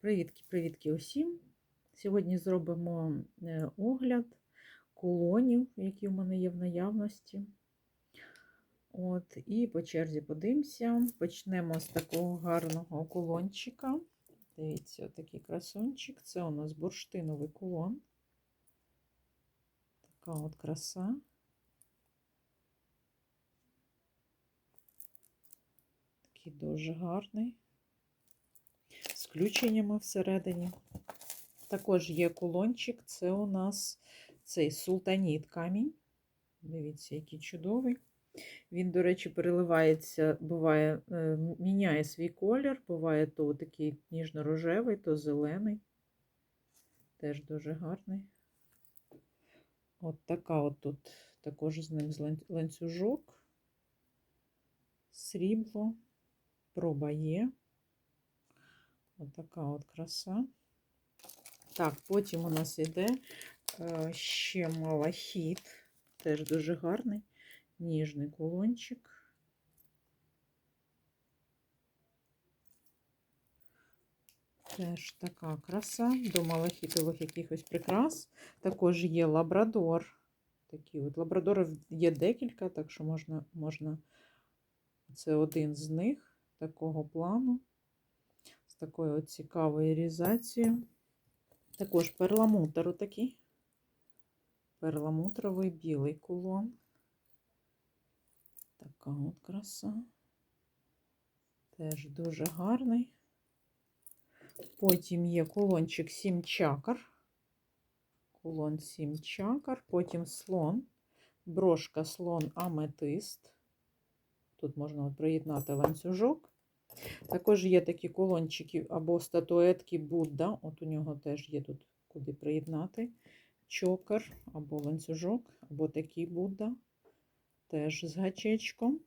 Привітки-привітки усім! Сьогодні зробимо е, огляд кулонів, які в мене є в наявності. От, І по черзі подивимося. Почнемо з такого гарного кулончика. Дивіться, такий красунчик. Це у нас бурштиновий кулон. Така от краса. Такий дуже гарний включеннями всередині. Також є кулончик, це у нас цей султаніт камінь. Дивіться, який чудовий. Він, до речі, переливається, буває, е, міняє свій колір, буває то такий ніжно-рожевий, то зелений. Теж дуже гарний. От така от тут також з ним ланцюжок, срібло, проба є. Отака от краса. Так, потім у нас йде е, ще малахіт, теж дуже гарний, ніжний кулончик. Теж така краса до малахітових якихось прикрас. Також є лабрадор. Такі от Лабрадорів є декілька, так що можна, можна, це один з них такого плану такою от цікавою різацією. Також перламутр такий. Перламутровий білий кулон. Така от краса. Теж дуже гарний. Потім є кулончик 7 чакр. Кулон 7 чакр, потім слон, брошка слон аметист. Тут можна приєднати ланцюжок. Також є такі колончики або статуетки Будда. От у нього теж є тут куди приєднати чокер, або ланцюжок, або такий Будда, теж з гачечком.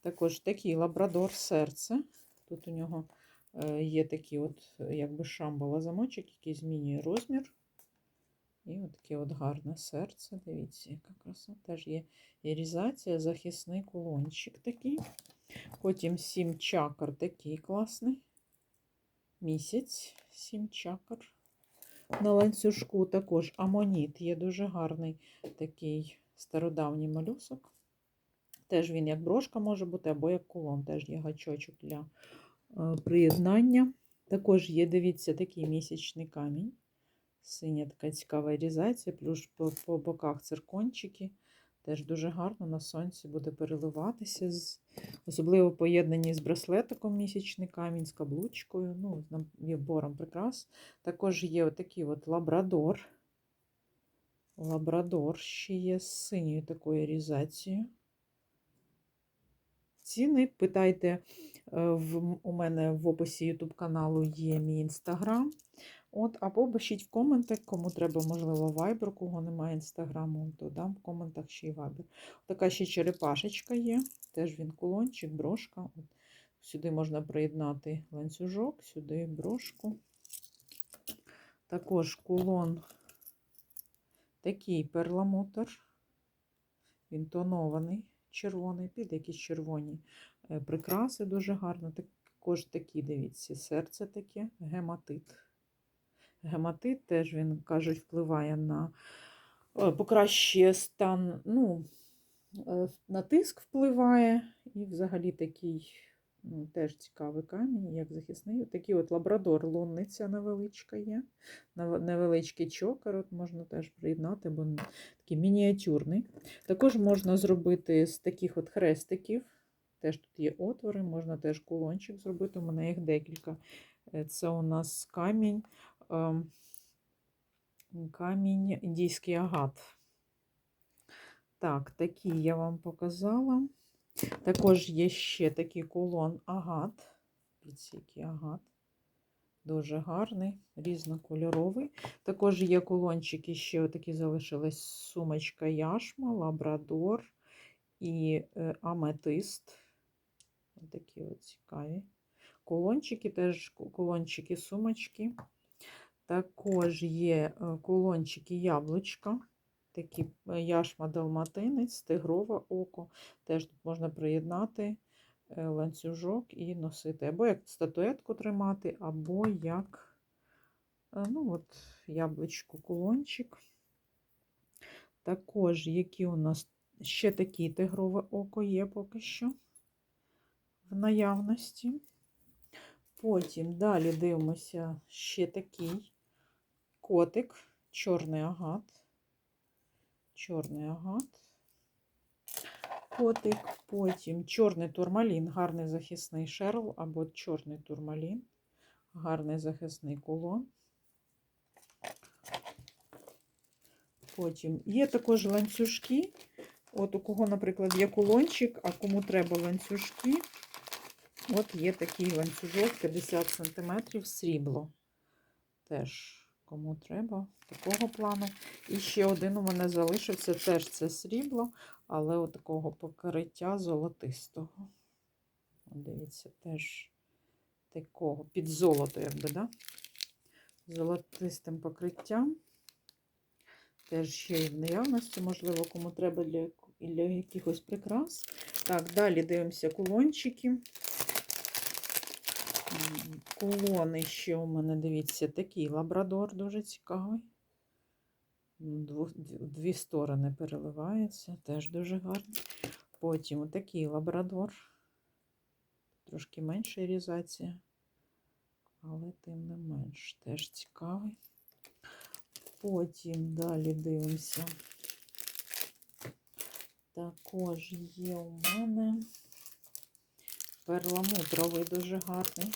Також такий лабрадор серце. Тут у нього е, є такий от, якби шамбала замочок, який змінює розмір. І от таке от гарне серце. Дивіться, яка краса. Теж є ірізація, захисний кулончик такий. Потім сім чакр такий класний. Місяць, сім чакр. На ланцюжку також амоніт є дуже гарний такий стародавній малюсок. Теж він як брошка може бути, або як кулон, теж є гачочок для е, приєднання. Також є, дивіться, такий місячний камінь. Синя така цікава різація, плюс по, по боках циркончики. Теж дуже гарно на сонці буде переливатися, з, особливо поєднані з браслетиком місячний камінь, з каблучкою, ну, з набором прикрас. Також є отакий от лабрадор. Лабрадор ще є з синьою такою різацією. Ціни, питайте, е, в, у мене в описі YouTube каналу є мій інстаграм. От, Або пишіть в коментах, кому треба, можливо, вайбер, кого немає інстаграму, то дам в коментах ще й вайбер. Така ще черепашечка є, теж він кулончик, брошка. От, Сюди можна приєднати ланцюжок, сюди брошку. Також кулон такий перламутр. Він тонований, червоний, під якісь червоні е, прикраси дуже гарно. Також такі, дивіться, серце таке, гематит. Гематит теж, він, кажуть, впливає на е, покращує стан, ну, е, на тиск впливає. І взагалі такий ну, теж цікавий камінь, як захисний. Такий от лабрадор, лунниця невеличка є. Невеличкий чокер от можна теж приєднати, бо такий мініатюрний. Також можна зробити з таких от хрестиків. Теж тут є отвори, можна теж кулончик зробити. У мене їх декілька. Е, це у нас камінь. Камінь індійський агат. Так, такі я вам показала. Також є ще такий кулон агат. Агат. Дуже гарний, різнокольоровий. Також є кулончики, ще такі залишилась сумочка яшма, лабрадор і е, аметист. Ось такі от цікаві. Кулончики, теж кулончики, сумочки. Також є е, кулончики яблучка, такі е, яшма далматинець, тигрове око. Теж тут можна приєднати е, ланцюжок і носити. Або як статуетку тримати, або як ну от, яблучко кулончик. Також, які у нас ще такі тигрове око є поки що в наявності. Потім далі дивимося ще такий котик, чорний агат. Чорний агат. Котик, потім чорний турмалін, гарний захисний шерл або чорний турмалін, гарний захисний кулон. Потім є також ланцюжки. От у кого, наприклад, є кулончик, а кому треба ланцюжки, от є такий ланцюжок 50 см срібло. Теж кому треба такого плану. І ще один у мене залишився, теж це срібло, але от такого покриття золотистого. Дивіться, теж такого під золото, якби, да? Золотистим покриттям. Теж ще й в наявності, можливо, кому треба для, для якихось прикрас. Так, далі дивимося кулончики. М, Кулони ще у мене, дивіться, такий лабрадор дуже цікавий. Дву- дві- сторони переливається, теж дуже гарний. Потім такий лабрадор. Трошки менша різація, але тим не менш теж цікавий. Потім далі дивимося. Також є у мене перламутровий дуже гарний.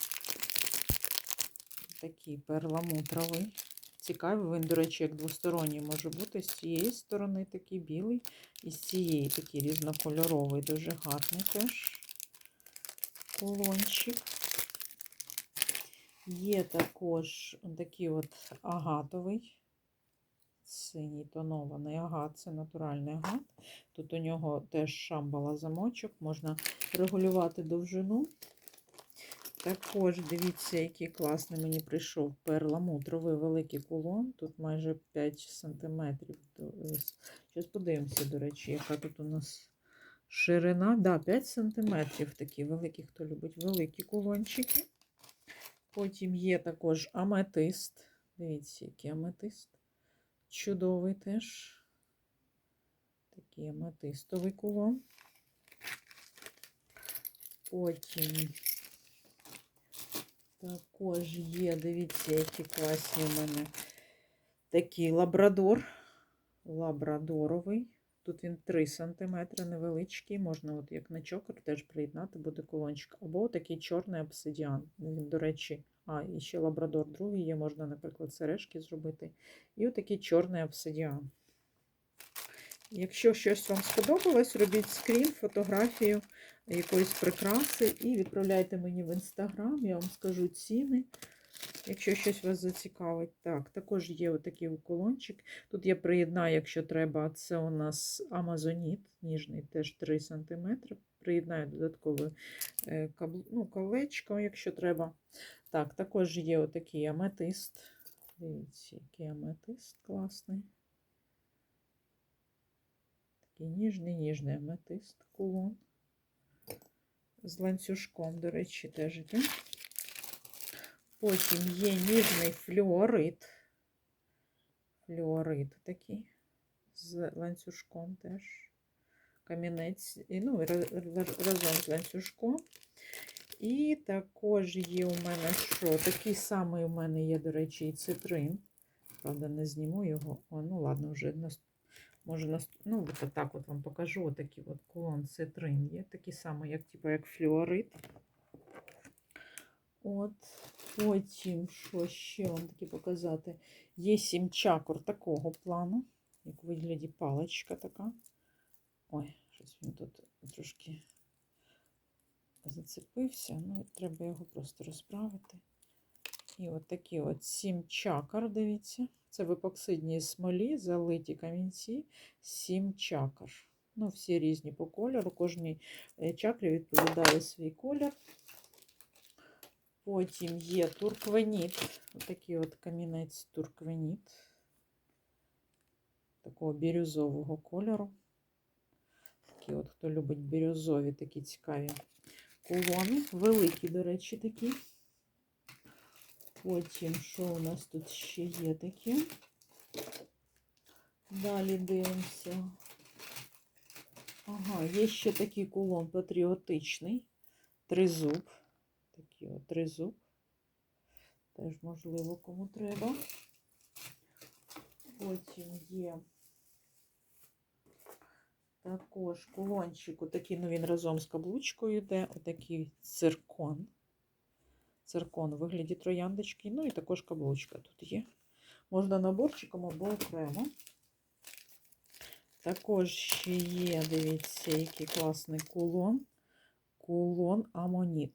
Такий перламутровий. Цікавий, він, до речі, як двосторонній може бути. З цієї сторони такий білий, і з цієї такий різнокольоровий, дуже гарний теж кулончик. Є також такий от агатовий синій тонований агат, це натуральний агат. Тут у нього теж шамбала замочок, можна регулювати довжину. Також дивіться, який класний мені прийшов перламутровий великий кулон. Тут майже 5 см. Зараз подивимося, до речі, яка тут у нас ширина. Да, 5 см такі великі, хто любить великі кулончики. Потім є також аметист. Дивіться, який аметист. Чудовий теж. Такий аметистовий кулон. Потім також є, дивіться, які класні у мене такий лабрадор. Лабрадоровий. Тут він 3 см невеличкий. Можна, от як на чокер, теж приєднати буде колончик. Або такий чорний обсидіан. Він, до речі, а, і ще лабрадор другий є, можна, наприклад, сережки зробити. І отакий чорний обсидіан. Якщо щось вам сподобалось, робіть скрін, фотографію якоїсь прикраси і відправляйте мені в інстаграм, я вам скажу ціни, якщо щось вас зацікавить. Так, також є отакий колончик. Тут я приєднаю, якщо треба, це у нас Амазоніт, ніжний, теж 3 см. Приєднаю додаткове е, ну, колечко, якщо треба. Так, також є отакий аметист. Дивіться, який аметист класний. Такий ніжний, ніжний аметист, кулон. З ланцюжком, до речі, теж йде. Потім є ніжний флюорит. Флюорит такий. З ланцюжком теж. Камінець, ну, разом з ланцюжком. І також є у мене що? Такий самий у мене є, до речі, і цитрин. Правда, не зніму його. О, ну ладно, вже нас, може ну, от так от вам покажу. Отакий от кулон цитрин є. Такий самий, як типу, як флюорит. От, потім, що ще вам таки показати? Є сім чакр такого плану, як у вигляді паличка така. Ой, щось він тут трошки зацепився, ну, треба його просто розправити. І от такі от сім чакр, дивіться. Це в епоксидній смолі, залиті камінці, сім чакр. Ну, всі різні по кольору. Кожній е, чакрі відповідає свій колір. Потім є турквеніт. Отакий от камінець турквеніт. Такого бірюзового кольору. Такі от, хто любить бірюзові, такі цікаві кулони. Великі, до речі, такі. Потім, що у нас тут ще є такі? Далі дивимося. Ага, є ще такий кулон патріотичний. Тризуб. Такий от тризуб. Теж, можливо, кому треба. Потім є також кулончик, отакий, ну він разом з каблучкою йде, отакий циркон. Циркон у вигляді трояндочки. Ну і також каблучка тут є. Можна наборчиком або окремо. Також ще є, дивіться, який класний кулон. Кулон Амоніт.